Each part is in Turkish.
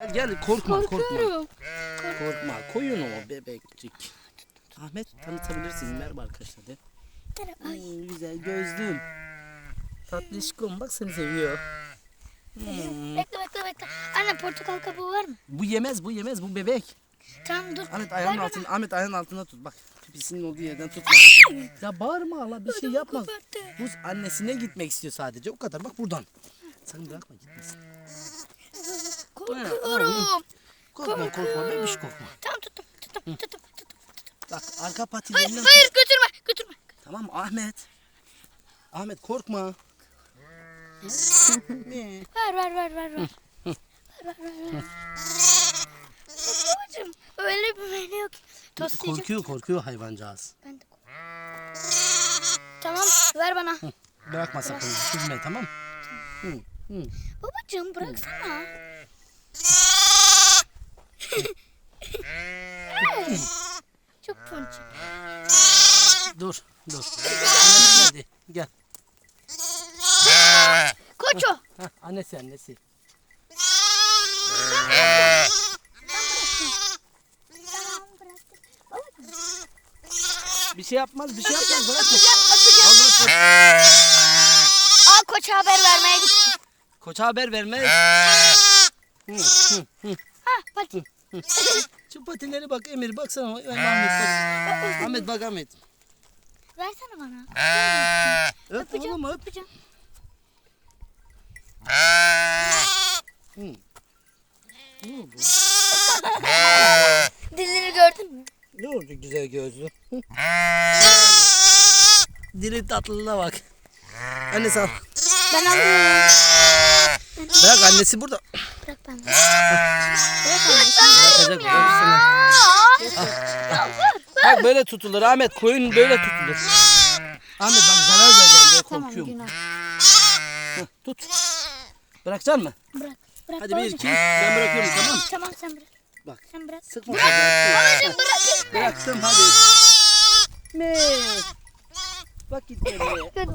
Gel gel korkma korkma. Korkuyorum. Korkma. Koyun o bebekçik. Ahmet tanıtabilirsin. Merhaba arkadaşlar de. Ay. Hmm, güzel gözlüm. Tatlışkom bak seni seviyor. Hmm. Bekle bekle bekle. Anne portakal kabuğu var mı? Bu yemez bu yemez bu bebek. Tamam dur. Ahmet Ver ayağının bana. altına Ahmet ayağının altına tut bak. Pipisinin olduğu yerden tutma. ya bağırma Allah bir şey yapmaz. koparttı. Bu annesine gitmek istiyor sadece. O kadar bak buradan. Sakın bırakma gitmesin. Korkuyorum. Korkma korkma bebiş korkma. Tamam tuttum tuttum tuttum tuttum. Bak arka Hayır patilerinden hayır götürme götürme. Tamam Ahmet. Ahmet korkma. ne? Ver ver ver ver ver. ver ver ver ver. Babacım öyle bir meyve yok. Tost. Korkuyor korkuyor hayvancağız. Ben de korkuyorum. Tamam ver bana. Bırakma sakın üzme tamam? Hı, hı. Babacım bıraksana. Çok ponçik. Dur dur. Geldi. Gel. Koço. Heh, annesi annesi. Bir şey yapmaz bir şey yapmaz bırakma. Atacağım atacağım. Aa koça haber vermeye gitti. Koça haber vermez. Hı, hı, hı. Ha pati. Şu patileri bak Emir baksana. Ahmet bak. Ahmet bak Ahmet. Versene bana. Öp Öpeceğim. oğlum öp. Öpeceğim. Ne oldu? Dilini gördün mü? Ne oldu güzel gözlü? Dili tatlılığına bak. Annesi al. Ben alıyorum. Bırak annesi burada. Bırak ben. Bırakacak görürsün. Bak böyle tutulur Ahmet. Koyun böyle tutulur. Ahmet bak zarar vereceğim diye Tamam korkuyorum. günah. Heh, tut. Bırakacaksın mı? Bırak. Bırak Hadi bir iki. Ben bırakıyorum tamam mı? Tamam sen bırak. Bak. Sen bırak. Sıkma. Babacım bırak. Bıraktım hadi. Ne? Bak gitti. Kötü.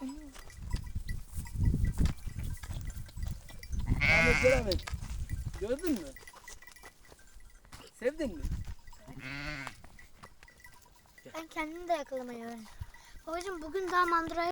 Ahmet gel Ahmet. Gördün mü? Sevdin mi? Ben kendimi de yakalamayı öğrendim. Babacım bugün daha mandıraya